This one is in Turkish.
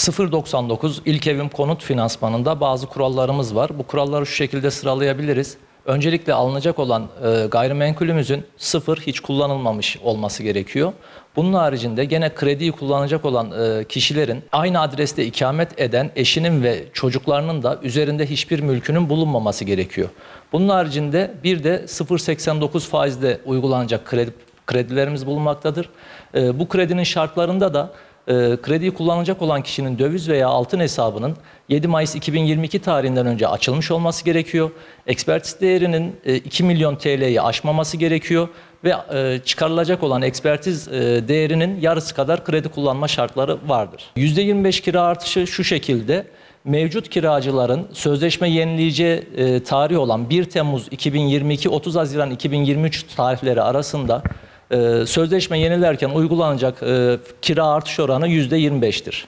0.99 ilk evim konut finansmanında bazı kurallarımız var. Bu kuralları şu şekilde sıralayabiliriz. Öncelikle alınacak olan e, gayrimenkulümüzün sıfır hiç kullanılmamış olması gerekiyor. Bunun haricinde gene krediyi kullanacak olan e, kişilerin aynı adreste ikamet eden eşinin ve çocuklarının da üzerinde hiçbir mülkünün bulunmaması gerekiyor. Bunun haricinde bir de 0.89 faizde uygulanacak kredi kredilerimiz bulunmaktadır. E, bu kredinin şartlarında da e, krediyi kullanacak olan kişinin döviz veya altın hesabının 7 Mayıs 2022 tarihinden önce açılmış olması gerekiyor. Ekspertiz değerinin e, 2 milyon TL'yi aşmaması gerekiyor ve e, çıkarılacak olan ekspertiz e, değerinin yarısı kadar kredi kullanma şartları vardır. %25 kira artışı şu şekilde. Mevcut kiracıların sözleşme yenileyeceği e, tarih olan 1 Temmuz 2022 30 Haziran 2023 tarihleri arasında e, sözleşme yenilerken uygulanacak e, kira artış oranı %25'tir.